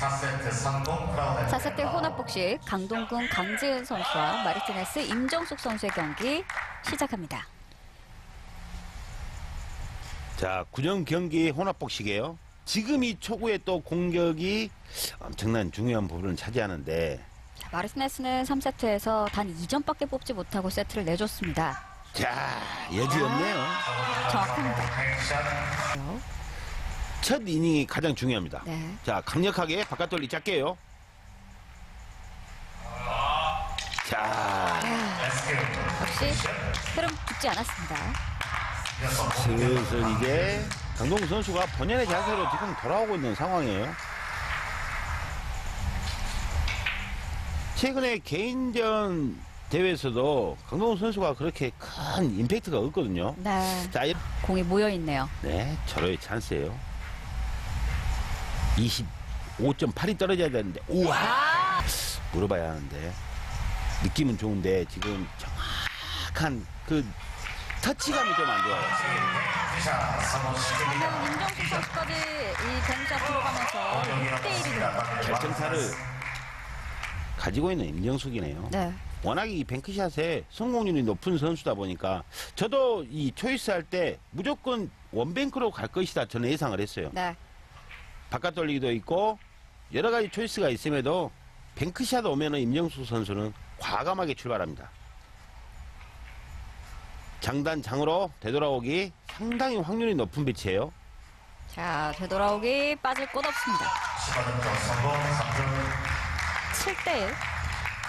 4세트 성공 크라운 4세트 혼합 복식 강동군 강지은 선수와 마르티네스 임정숙 선수의 경기 시작합니다. 자, 구년 경기 혼합 복식이에요. 지금 이 초구의 또 공격이 엄청난 중요한 부분을 차지하는데, 자, 마르티네스는 3세트에서 단 2점밖에 뽑지 못하고 세트를 내줬습니다. 자, 여지없네요. 정확합니다. 첫 이닝이 가장 중요합니다. 네. 자, 강력하게 바깥 돌리 짧게요. 자, 레스큐 역시 흐름 붙지 않았습니다. 슬슬 이제 강동구 선수가 본연의 자세로 지금 돌아오고 있는 상황이에요. 최근에 개인전 대회에서도 강동구 선수가 그렇게 큰 임팩트가 없거든요. 네. 자, 이- 공이 모여 있네요. 네, 절호의 찬스예요. 25.8이 떨어져야 되는데, 우와! 아! 물어봐야 하는데, 느낌은 좋은데, 지금 정확한 그 터치감이 좀 안 좋아요. 그러면 임정숙 선수까지 이 경기가 들어가면서 6대1이 됩니다. 결정타를 가지고 있는 임정숙이네요. 네. 워낙에 이 뱅크샷에 성공률이 높은 선수다 보니까 저도 이 초이스 할 때 무조건 원뱅크로 갈 것이다 저는 예상을 했어요. 네. 바깥 돌리기도 있고 여러 가지 초이스가 있음에도 뱅크샷 오면은 임정숙 선수는 과감하게 출발합니다. 장단 장으로 되돌아오기 상당히 확률이 높은 비치예요. 자, 되돌아오기 빠질 곳 없습니다. 15점 성공 3점 7대 1.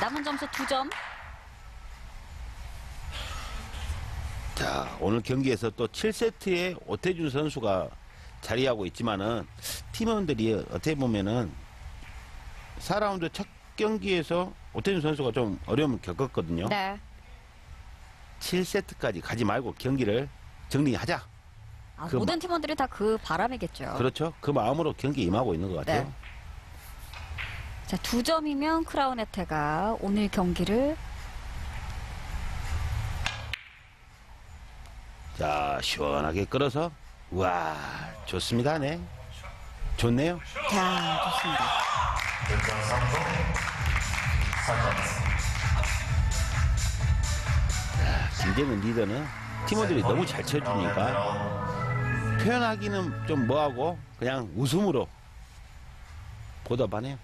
남은 점수 2점. 자, 오늘 경기에서 또 7세트에 오태준 선수가 자리하고 있지만은 팀원들이 어떻게 보면은 4라운드 첫 경기에서 오태준 선수가 좀 어려움을 겪었거든요. 네. 7세트까지 가지 말고 경기를 정리하자. 아, 그 모든 팀원들이 다 그 바람이겠죠. 그렇죠. 그 마음으로 경기 임하고 있는 것 같아요. 네. 자, 두 점이면 크라운 혜태가 오늘 경기를 자, 시원하게 끌어서 와, 좋습니다. 네. 좋네요. 자, 좋습니다. 6점 성공 3점 김재근 리더는 팀원들이 너무 잘 쳐주니까 표현하기는 좀 뭐하고 그냥 웃음으로 보답하네요.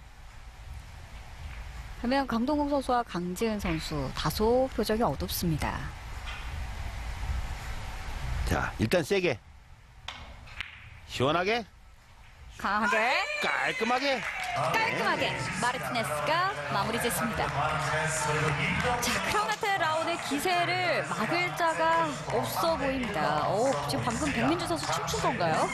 그러면 강동국 선수와 강지은 선수 다소 표정이 어둡습니다. 자, 일단 세게. 시원하게, 강하게 깔끔하게. 깔끔하게 마르티네스가 마무리 짓습니다. 자, 크라운 혜태 라운의 기세를 막을 자가 없어 보입니다. 오, 지금 방금 백민주 선수 춤춘 건가요?